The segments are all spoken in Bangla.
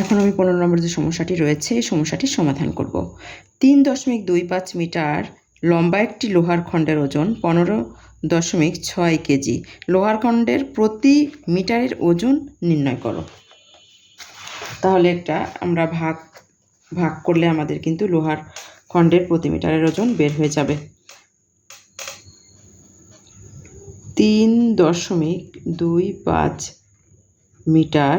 এখন আমি পনেরো নম্বর যে সমস্যাটি রয়েছে, এই সমস্যাটির সমাধান করব। তিন দশমিক দুই পাঁচ মিটার লম্বা একটি লোহার খণ্ডের ওজন পনেরো দশমিক ছয় কেজি। লোহার খণ্ডের প্রতি মিটারের ওজন নির্ণয় করো। তাহলে এটা আমরা ভাগ ভাগ করলে আমাদের কিন্তু লোহার খণ্ডের প্রতি মিটারের ওজন বের হয়ে যাবে। তিন দশমিক দুই পাঁচ মিটার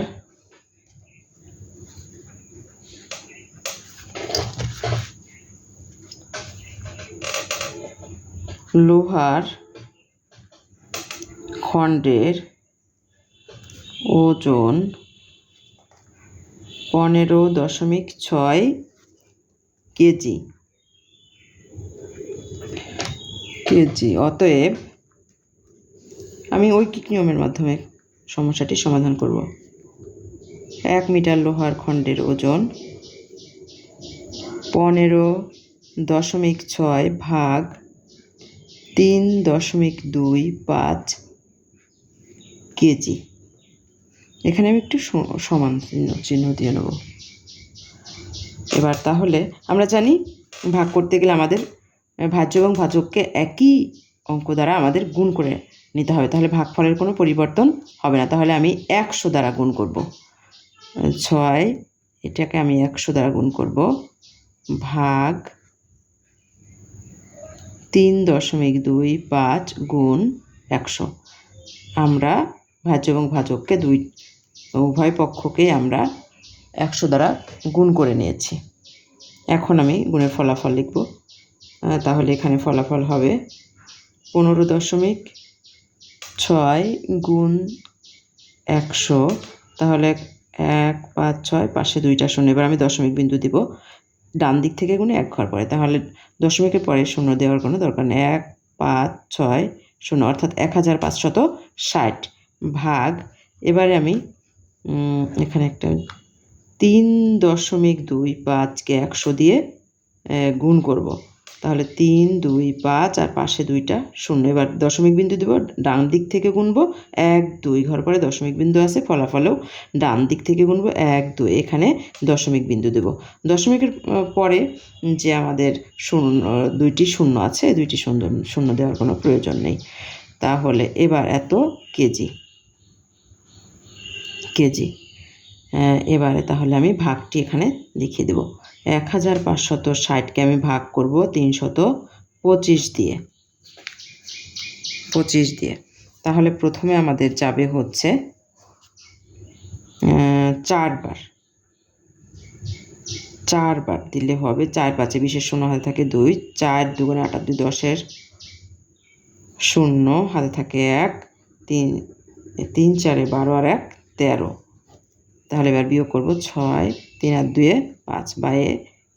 লোহার খণ্ডের ওজন পনেরো দশমিক ছয় কেজি। কেজি, অতএব আমি ঐকিক নিয়মের মাধ্যমে সমস্যাটি সমাধান করব। এক মিটার লোহার খণ্ডের ওজন পনেরো দশমিক ছয় ভাগ তিন দশমিক দুই পাঁচ কেজি। এখানে আমি একটু সমান চিহ্ন চিহ্ন দিয়ে নেব। এবার তাহলে আমরা জানি ভাগ করতে গেলে আমাদের ভাজ্য এবং ভাজককে একই অঙ্ক দ্বারা আমাদের গুণ করে নিতে হবে। তাহলে ভাগফলের কোনো পরিবর্তন হবে না। তাহলে আমি একশো দ্বারা গুণ করব। ছয়, এটাকে আমি একশো দ্বারা গুণ করব। ভাগ তিন দশমিক দুই পাঁচ গুণ একশো। আমরা ভাজ্য এবং ভাজককে দুই, উভয় পক্ষকে আমরা একশো দ্বারা গুণ করে নিয়েছি। এখন আমি গুণের ফলাফল লিখব। তাহলে এখানে ফলাফল হবে পনেরো দশমিক ছয় গুণ একশো। তাহলে এক, পাঁচ, ছয়, পাশে দুইটা শূন্য। এবার আমি দশমিক বিন্দু দিব। ডান দিক থেকে গুণে এক ঘর পরে তাহলে দশমিকের পরে শূন্য দেওয়ার কোনো দরকার নেই। এক, পাঁচ, ছয়, শূন্য, অর্থাৎ এক হাজার পাঁচশত ষাট ভাগ। এবারে আমি এখানে একটা তিন দশমিক দুই পাঁচকে একশো দিয়ে গুণ করব। তাহলে তিন দুই পাঁচ আর পাশে দুইটা শূন্য। এবার দশমিক বিন্দু দেবো ডান দিক থেকে গুনবো এক দুই। ঘর পরে দশমিক বিন্দু আছে ফলাফলেও ডান দিক থেকে গুনবো এক দুই। এখানে দশমিক বিন্দু দেব। দশমিকের পরে যে আমাদের শূন্য দুইটি শূন্য আছে দুইটি শূন্য শূন্য দেওয়ার কোনো প্রয়োজন নেই। তাহলে এবার এত কেজি কেজি। আহ, এবারে তাহলে আমি ভাগটি এখানে লিখিয়ে দেব। এক হাজার পাঁচশত ষাটকে আমি ভাগ করব তিনশত পঁচিশ দিয়ে। পঁচিশ দিয়ে। তাহলে প্রথমে আমাদের যাবে হচ্ছে চারবার। চারবার দিলে হবে চার পাঁচে, বিশেষ শূন্য হাতে থাকে দুই, চার দুগুণে আট আর দুই দশের শূন্য, হাতে থাকে এক, তিন তিন চারে বারো আর এক তেরো। তাহলে এবার বিয়োগ করব ছয় তিন আর দুয়ে পাঁচ বায়ে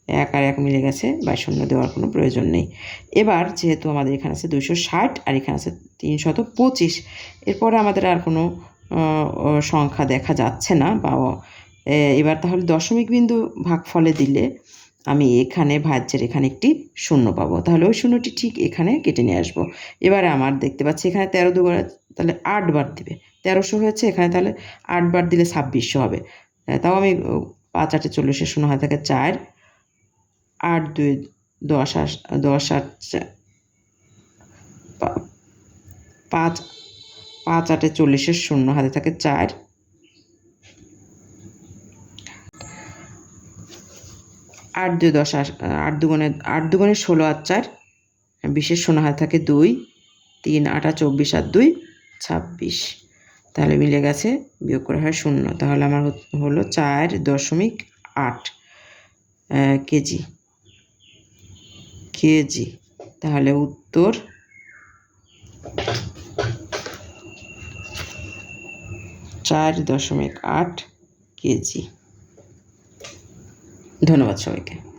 এক আর এক মিলে গেছে বা শূন্য দেওয়ার কোনো প্রয়োজন নেই। এবার যেহেতু আমাদের এখানে আছে দুশো ষাট আর এখানে আছে তিনশত পঁচিশ, এরপরে আমাদের আর কোনো সংখ্যা দেখা যাচ্ছে না বা এবার তাহলে দশমিক বিন্দু ভাগফলে দিলে আমি এখানে ভাজ্যের এখানে একটি শূন্য পাবো। তাহলে ওই শূন্যটি ঠিক এখানে কেটে নিয়ে আসব। এবারে আমার দেখতে পাচ্ছি এখানে তেরো দুগুণে তাহলে আটবার দিবে। তেরোশো হয়েছে, এখানে তাহলে আটবার দিলে ছাব্বিশশো হবে। তাও আমি পাঁচ আটে চল্লিশের শূন্য হয়ে থাকে চার, আট দুই দশ আট দশ আট পাঁচ পাঁচ আটে চল্লিশের শূন্য হাতে থাকে চার। আট দুই দশ আট আট দুগুণে আট দুগুণে ষোলো আর চার, বিশের শূন্য হাতে থাকে দুই, তিন আটা চব্বিশ আর দুই, ছাব্বিশ। তাহলে মিলে গেছে বিয়োগ করা হয় শূন্য। তাহলে আমার হলো চার দশমিক আট কেজি। কেজি। তাহলে উত্তর চার দশমিক আট কেজি। ধন্যবাদ সবাইকে।